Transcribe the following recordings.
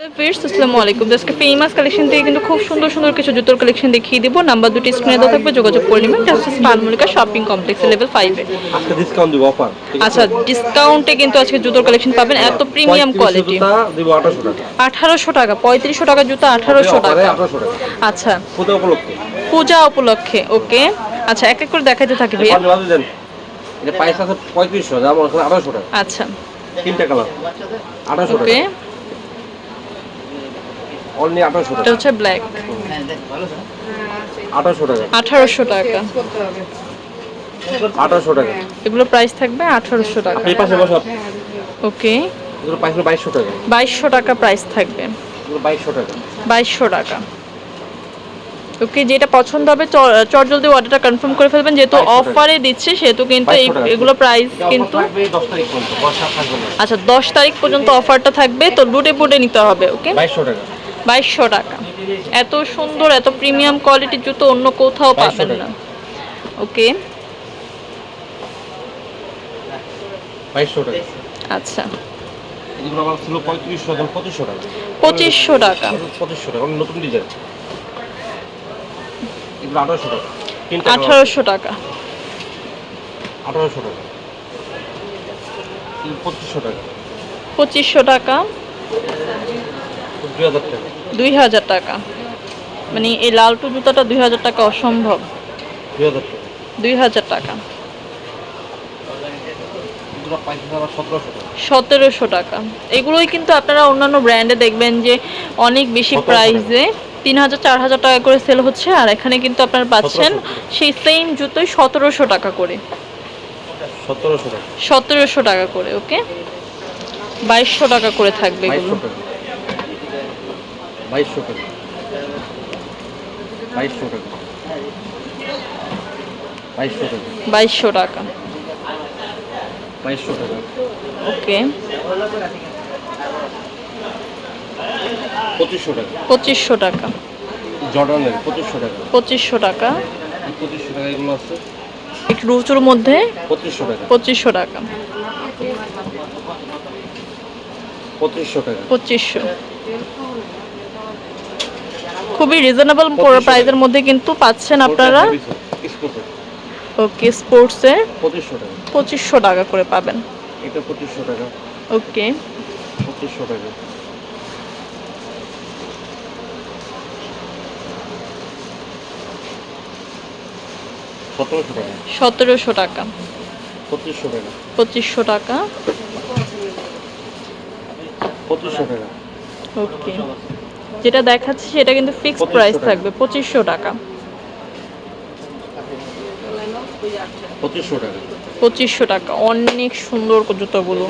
ফিরস আসসালামু আলাইকুম। আজকে ফেমাস কালেকশন থেকে কিন্তু খুব সুন্দর সুন্দর কিছু জুতোর কালেকশন দেখিয়ে দিব। নাম্বার দুটি স্ক্রিনে দেওয়া থাকবে যোগাযোগ করে নেবেন। হচ্ছে পালমলিকা শপিং কমপ্লেক্স লেভেল ফাইভে আজকে ডিসকাউন্ট দিব অফার আচ্ছা ডিসকাউন্টে কিন্তু আজকে জুতোর কালেকশন পাবেন। এত প্রিমিয়াম কোয়ালিটি দিব আঠারোশো টাকা। পঁয়ত্রিশশো টাকা জুতো আঠারোশো টাকা। আচ্ছা। কোথাও উপলক্ষে। পূজা উপলক্ষে ওকে। আচ্ছা এক এক করে দেখাইতে থাকি ভাইয়া পাঁচ বাজে দেন। এটা প্রাইস আছে 3500 দাম ওখানে 1800 টাকা। আচ্ছা। তিনটা কালার 1800 ওকে। টাকা। অনলি 1800 এটা হচ্ছে ব্ল্যাক 1800 টাকা। আঠারোশো টাকা। 1800 টাকা। এগুলো প্রাইস থাকবে আঠারোশো টাকা। এই পাশে বসো। ওকে এগুলো প্রাইস 2200 টাকা। বাইশশো টাকা প্রাইস থাকবে। এগুলো 2200 টাকা। বাইশশো টাকা। ওকে যেটা পছন্দ হবে চট জলদি অর্ডারটা কনফার্ম করে ফেলবেন। যেহেতু অফারে দিচ্ছে সেহেতু কিন্তু এগুলো প্রাইস কিন্তু থাকবে 10 তারিখ পর্যন্ত। বর্ষা থাকবে না আচ্ছা দশ তারিখ পর্যন্ত অফারটা থাকবে তো লুটে পুটে নিতে হবে ওকে 2200 টাকা। বাইশশো টাকা। এত সুন্দর এত প্রিমিয়াম কোয়ালিটির জুতো অন্য কোথাও পাবেন না। ওকে। 2200 টাকা। আচ্ছা। এগুলো আমার ছিল 3500 এখন 2500 টাকা। পঁচিশশো টাকা। 2500 টাকা নতুন ডিজাইন। এগুলো 1800 টাকা। আঠারোশো টাকা। আঠারোশো টাকা। পঁচিশশো টাকা। পঁচিশশো টাকা। দুই হাজার টাকা। দুই হাজার টাকা। মানে এই লালটু জুতাটা দুই হাজার টাকা অসম্ভব। দুই হাজার টাকা। সতেরোশো টাকা। এগুলোই কিন্তু আপনারা অন্যান্য ব্র্যান্ডে দেখবেন যে অনেক বেশি প্রাইসে তিন হাজার চার হাজার টাকা করে সেল হচ্ছে আর এখানে কিন্তু আপনারা পাচ্ছেন সেই সেম জুতোই সতেরোশো টাকা করে। সতেরোশো টাকা। করে ওকে? বাইশশো টাকা করে থাকবে এগুলো। বাইশশো টাকা। বাইশশো টাকা। বাইশশো টাকা। বাইশশো টাকা। বাইশশো টাকা। ওকে। পঁচিশশো টাকা। পঁচিশশো টাকা। জর্ডানের পঁচিশশো টাকা। পঁচিশশো টাকা। পঁচিশশো টাকা এগুলো আছে? একটু রুচুর মধ্যে? পঁচিশশো টাকা। পঁচিশশো টাকা। পঁচিশশো টাকা। পঁচিশশো। খুবই রিজনেবল 2500 প্রাইসের মধ্যে কিন্তু পাচ্ছেন আপনারা। ওকে স্পোর্টসের পঁচিশশো টাকা। টাকা করে পাবেন। এটা পঁচিশশো টাকা। ওকে পঁচিশশো টাকা। সতেরোশো টাকা। সতেরোশো টাকা। পঁচিশশো টাকা। পঁচিশশো টাকা। পঁচিশশো টাকা। ওকে যেটা দেখাচ্ছি সেটা কিন্তু ফিক্সড প্রাইস থাকবে পঁচিশশো টাকা। পঁচিশশো টাকা। পঁচিশশো টাকা অনেক সুন্দর জুতোগুলো।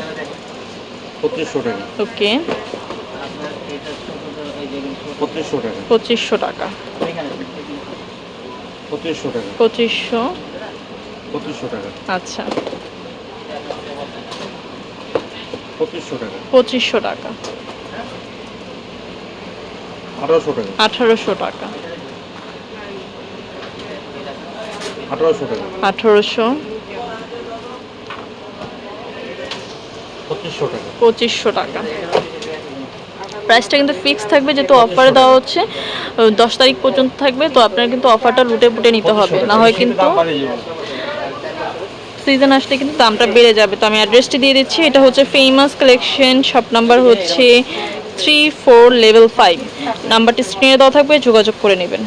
পঁচিশশো টাকা। ওকে। পঁচিশশো টাকা। পঁচিশশো টাকা। পঁচিশশো টাকা। পঁচিশশো। পঁচিশশো টাকা। আচ্ছা। পঁচিশশো টাকা। পঁচিশশো টাকা। আঠারোশো টাকা। আঠারোশো পঁচিশশো টাকা। প্রাইসটা কিন্তু ফিক্স থাকবে যেহেতু অফারে দেওয়া হচ্ছে। দশ তারিখ পর্যন্ত থাকবে তো আপনার কিন্তু অফারটা লুটে পুটে নিতে হবে। না হয় কিন্তু। সিজন আসলে কিন্তু দামটা বেড়ে যাবে। তো আমি অ্যাড্রেসটি দিয়ে দিচ্ছি। এটা হচ্ছে ফেমাস কালেকশন শপ নাম্বার হচ্ছে থ্রি ফোর লেভেল ফাইভ নাম্বারটি স্ক্রিনে দেওয়া থাকবে যোগাযোগ করে নেবেন।